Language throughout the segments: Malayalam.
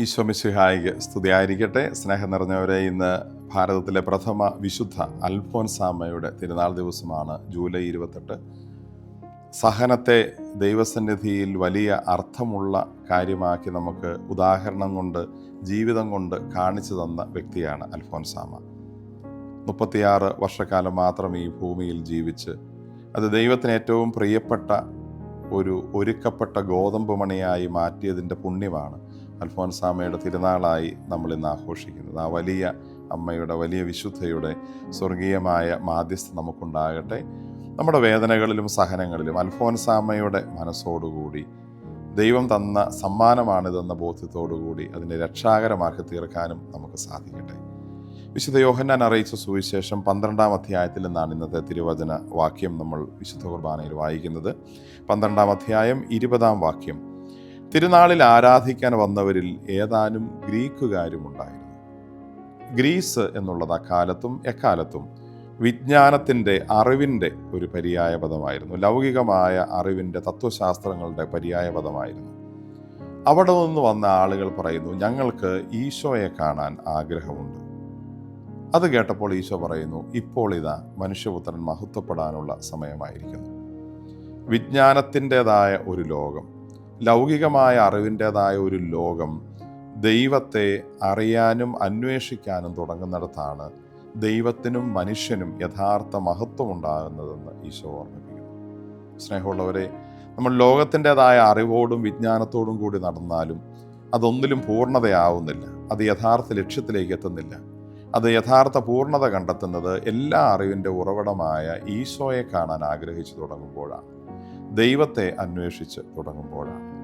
ഈശോമിശിഹായിക്ക് സ്തുതിയായിരിക്കട്ടെ. സ്നേഹം നിറഞ്ഞവരെ ഇന്ന് ഭാരതത്തിലെ പ്രഥമ വിശുദ്ധ അൽഫോൻസാമയുടെ തിരുനാൾ ദിവസമാണ് ജൂലൈ ഇരുപത്തെട്ട്. സഹനത്തെ ദൈവസന്നിധിയിൽ വലിയ അർത്ഥമുള്ള കാര്യമാക്കി നമുക്ക് ഉദാഹരണം കൊണ്ട് ജീവിതം കൊണ്ട് കാണിച്ചു തന്ന വ്യക്തിയാണ് അൽഫോൻസാമ മുപ്പത്തിയാറ് വർഷക്കാലം മാത്രം ഈ ഭൂമിയിൽ ജീവിച്ച് അത് ദൈവത്തിന് ഏറ്റവും പ്രിയപ്പെട്ട ഒരു ഒരുക്കപ്പെട്ട ഗോതമ്പ് മണിയായി മാറ്റിയതിന്റെ പുണ്യമാണ് അൽഫോൻസാമയുടെ തിരുനാളായി നമ്മൾ ഇന്ന് ആഘോഷിക്കുന്നത്. ആ വലിയ അമ്മയുടെ വലിയ വിശുദ്ധയുടെ സ്വർഗീയമായ മാധ്യസ്ഥ നമുക്കുണ്ടാകട്ടെ. നമ്മുടെ വേദനകളിലും സഹനങ്ങളിലും അൽഫോൻസാമയുടെ മനസ്സോടുകൂടി ദൈവം തന്ന സമ്മാനമാണിതെന്ന ബോധ്യത്തോടുകൂടി അതിനെ രക്ഷാകരമാക്കി തീർക്കാനും നമുക്ക് സാധിക്കട്ടെ. വിശുദ്ധ യോഹന്നാൻ അറിയിച്ച സുവിശേഷം പന്ത്രണ്ടാം അധ്യായത്തിൽ നിന്നാണ് ഇന്നത്തെ തിരുവചന വാക്യം നമ്മൾ വിശുദ്ധ കുർബാനയിൽ വായിക്കുന്നത്. പന്ത്രണ്ടാം അധ്യായം ഇരുപതാം വാക്യം. തിരുനാളിൽ ആരാധിക്കാൻ വന്നവരിൽ ഏതാനും ഗ്രീക്കുകാരും ഉണ്ടായിരുന്നു. ഗ്രീസ് എന്നുള്ളത് അക്കാലത്തും എക്കാലത്തും വിജ്ഞാനത്തിന്റെ അറിവിന്റെ ഒരു പര്യായ പദമായിരുന്നു. ലൗകികമായ അറിവിന്റെ തത്വശാസ്ത്രങ്ങളുടെ പര്യായ പദമായിരുന്നു. അവിടെ നിന്ന് വന്ന ആളുകൾ പറയുന്നു ഞങ്ങൾക്ക് ഈശോയെ കാണാൻ ആഗ്രഹമുണ്ട്. അത് കേട്ടപ്പോൾ ഈശോ പറയുന്നു ഇപ്പോൾ ഇതാ മനുഷ്യപുത്രൻ മഹത്വപ്പെടാനുള്ള സമയമായിരിക്കുന്നു. വിജ്ഞാനത്തിന്റെതായ ഒരു ലോകം ലൗകികമായ അറിവിന്റെതായ ഒരു ലോകം ദൈവത്തെ അറിയാനും അന്വേഷിക്കാനും തുടങ്ങുന്നിടത്താണ് ദൈവത്തിനും മനുഷ്യനും യഥാർത്ഥ മഹത്വം ഉണ്ടാകുന്നതെന്ന് ഈശോ ഓർമ്മിപ്പിക്കുന്നു. സ്നേഹമുള്ളവരെ നമ്മൾ ലോകത്തിന്റെതായ അറിവോടും വിജ്ഞാനത്തോടും കൂടി നടന്നാലും അതൊന്നിലും പൂർണതയാവുന്നില്ല. അത് യഥാർത്ഥ ലക്ഷ്യത്തിലേക്ക് എത്തുന്നില്ല. അത് യഥാർത്ഥ പൂർണത കണ്ടെത്തുന്നത് എല്ലാ അറിവിന്റെ ഉറവിടമായ ഈശോയെ കാണാൻ ആഗ്രഹിച്ചു തുടങ്ങുമ്പോഴാണ്. ദൈവത്തെ അന്വേഷിച്ച് തുടങ്ങുമ്പോഴാണ്.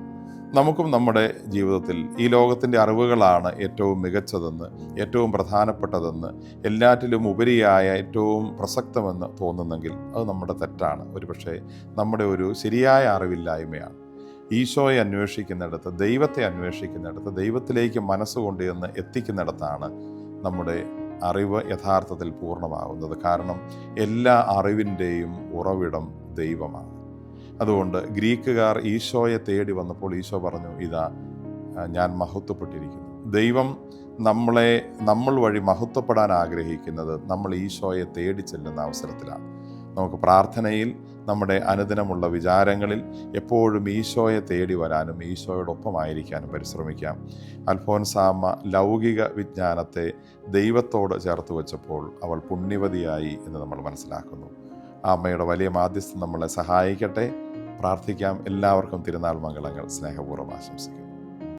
നമുക്കും നമ്മുടെ ജീവിതത്തിൽ ഈ ലോകത്തിന്റെ അറിവുകളാണ് ഏറ്റവും മികച്ചതെന്ന് ഏറ്റവും പ്രധാനപ്പെട്ടതെന്ന് എല്ലാറ്റിലും ഉപരിയായ ഏറ്റവും പ്രസക്തമെന്ന് തോന്നുന്നെങ്കിൽ അത് നമ്മുടെ തെറ്റാണ്. ഒരുപക്ഷെ നമ്മുടെ ഒരു ശരിയായ അറിവില്ലായ്മയാണ്. ഈശോയെ അന്വേഷിക്കുന്നിടത്ത് ദൈവത്തെ അന്വേഷിക്കുന്നിടത്ത് ദൈവത്തിലേക്ക് മനസ്സുകൊണ്ട് എന്ന് എത്തിക്കുന്നിടത്താണ് നമ്മുടെ അറിവ് യഥാർത്ഥത്തിൽ പൂർണമാകുന്നത് കാരണം എല്ലാ അറിവിന്റെയും ഉറവിടം ദൈവമാണ്. അതുകൊണ്ട് ഗ്രീക്കുകാർ ഈശോയെ തേടി വന്നപ്പോൾ ഈശോ പറഞ്ഞു ഇതാ ഞാൻ മഹത്വപ്പെട്ടിരിക്കുന്നു. ദൈവം നമ്മളെ നമ്മൾ വഴി മഹത്വപ്പെടാൻ ആഗ്രഹിക്കുന്നത് നമ്മൾ ഈശോയെ തേടി ചെല്ലുന്ന അവസരത്തിലാണ്. നമുക്ക് പ്രാർത്ഥനയിൽ നമ്മുടെ അനുദിനമുള്ള വിചാരങ്ങളിൽ എപ്പോഴും ഈശോയെ തേടി വരാനും ഈശോയോടൊപ്പമായിരിക്കാനും പരിശ്രമിക്കാം. അൽഫോൻസാമ്മ ലൗകിക വിജ്ഞാനത്തെ ദൈവത്തോട് ചേർത്ത് വെച്ചപ്പോൾ അവൾ പുണ്യവതിയായി എന്ന് നമ്മൾ മനസ്സിലാക്കുന്നു. അമ്മയുടെ വലിയ മാധ്യസ്ഥം നമ്മളെ സഹായിക്കട്ടെ. പ്രാർത്ഥിക്കാം. എല്ലാവർക്കും തിരുനാൾ മംഗളങ്ങൾ. സ്നേഹപൂർവം ആശംസിക്കുന്നു.